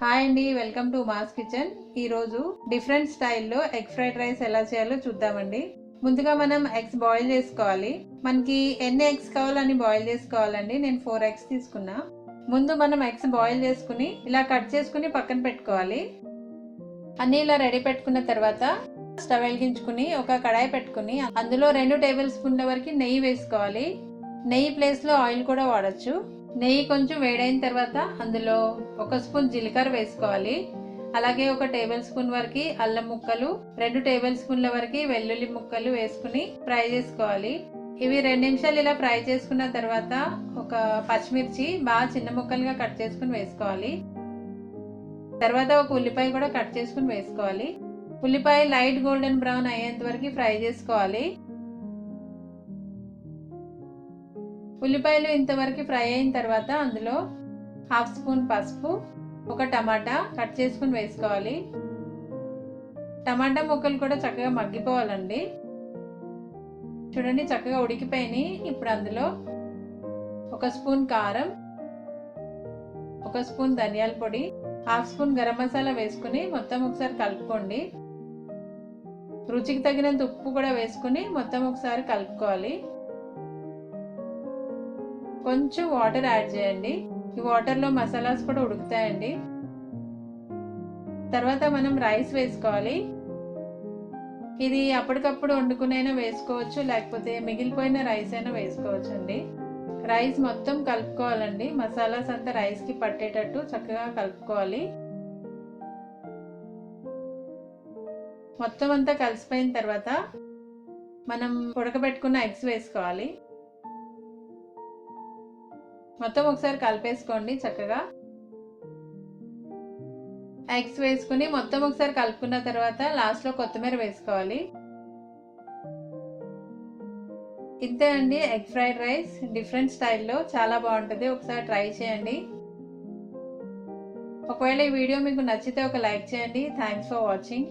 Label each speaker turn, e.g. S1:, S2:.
S1: Hi అండి welcome to mass kitchen. ఈరోజు different స్టైల్లో ఎగ్ ఫ్రైడ్ రైస్ ఎలా చేయాలో చూద్దామండి. ముందుగా మనం ఎగ్స్ బాయిల్ చేసుకోవాలి. మనకి ఎన్ని ఎగ్స్ కావాలని బాయిల్ చేసుకోవాలండి. నేను ఫోర్ ఎగ్స్ తీసుకున్నా. ముందు మనం ఎగ్స్ బాయిల్ చేసుకుని ఇలా కట్ చేసుకుని పక్కన పెట్టుకోవాలి. అన్నీ ఇలా రెడీ పెట్టుకున్న తర్వాత స్టవ్ వెలిగించుకుని ఒక కడాయి పెట్టుకుని అందులో రెండు టేబుల్ స్పూన్ల వరకు నెయ్యి వేసుకోవాలి. నెయ్యి ప్లేస్లో ఆయిల్ కూడా వాడచ్చు. నెయ్యి కొంచెం వేడైన తర్వాత అందులో ఒక స్పూన్ జీలకర్ర వేసుకోవాలి. అలాగే ఒక టేబుల్ స్పూన్ వరకు అల్లం ముక్కలు రెండు టేబుల్ స్పూన్ల వరకు వెల్లుల్లి ముక్కలు వేసుకుని ఫ్రై చేసుకోవాలి. ఇవి రెండు నిమిషాలు ఇలా ఫ్రై చేసుకున్న తర్వాత ఒక పచ్చిమిర్చి బాగా చిన్న ముక్కలుగా కట్ చేసుకుని వేసుకోవాలి. తర్వాత ఒక ఉల్లిపాయ కూడా కట్ చేసుకుని వేసుకోవాలి. ఉల్లిపాయ లైట్ గోల్డెన్ బ్రౌన్ అయ్యేంత వరకు ఫ్రై చేసుకోవాలి. ఉల్లిపాయలు ఇంతవరకు ఫ్రై అయిన తర్వాత అందులో హాఫ్ స్పూన్ పసుపు ఒక టమాటా కట్ చేసుకుని వేసుకోవాలి. టమాటా ముక్కలు కూడా చక్కగా మగ్గిపోవాలండి. చూడండి చక్కగా ఉడికిపోయినాయి. ఇప్పుడు అందులో ఒక స్పూన్ కారం ఒక స్పూన్ ధనియాల పొడి హాఫ్ స్పూన్ గరం మసాలా వేసుకుని మొత్తం ఒకసారి కలుపుకోండి. రుచికి తగినంత ఉప్పు కూడా వేసుకుని మొత్తం ఒకసారి కలుపుకోవాలి. కొంచెం వాటర్ యాడ్ చేయండి. ఈ వాటర్లో మసాలాస్ కూడా ఉడుకుతాయండి. తర్వాత మనం రైస్ వేసుకోవాలి. ఇది అప్పటికప్పుడు వండుకునైనా వేసుకోవచ్చు లేకపోతే మిగిలిపోయిన రైస్ అయినా వేసుకోవచ్చు అండి రైస్ మొత్తం కలుపుకోవాలండి. మసాలాస్ అంతా రైస్కి పట్టేటట్టు చక్కగా కలుపుకోవాలి. మొత్తం అంతా కలిసిపోయిన తర్వాత మనం ఉడకబెట్టుకున్న ఎగ్స్ వేసుకోవాలి. మొత్తం ఒకసారి కలిపేసుకోండి చక్కగా. ఎగ్స్ వేసుకుని మొత్తం ఒకసారి కలుపుకున్న తర్వాత లాస్ట్లో కొత్తిమీర వేసుకోవాలి. ఇంతే అండి ఎగ్ ఫ్రైడ్ రైస్ డిఫరెంట్ స్టైల్లో చాలా బాగుంటుంది. ఒకసారి ట్రై చేయండి. ఒకవేళ ఈ వీడియో మీకు నచ్చితే ఒక లైక్ చేయండి. Thanks for watching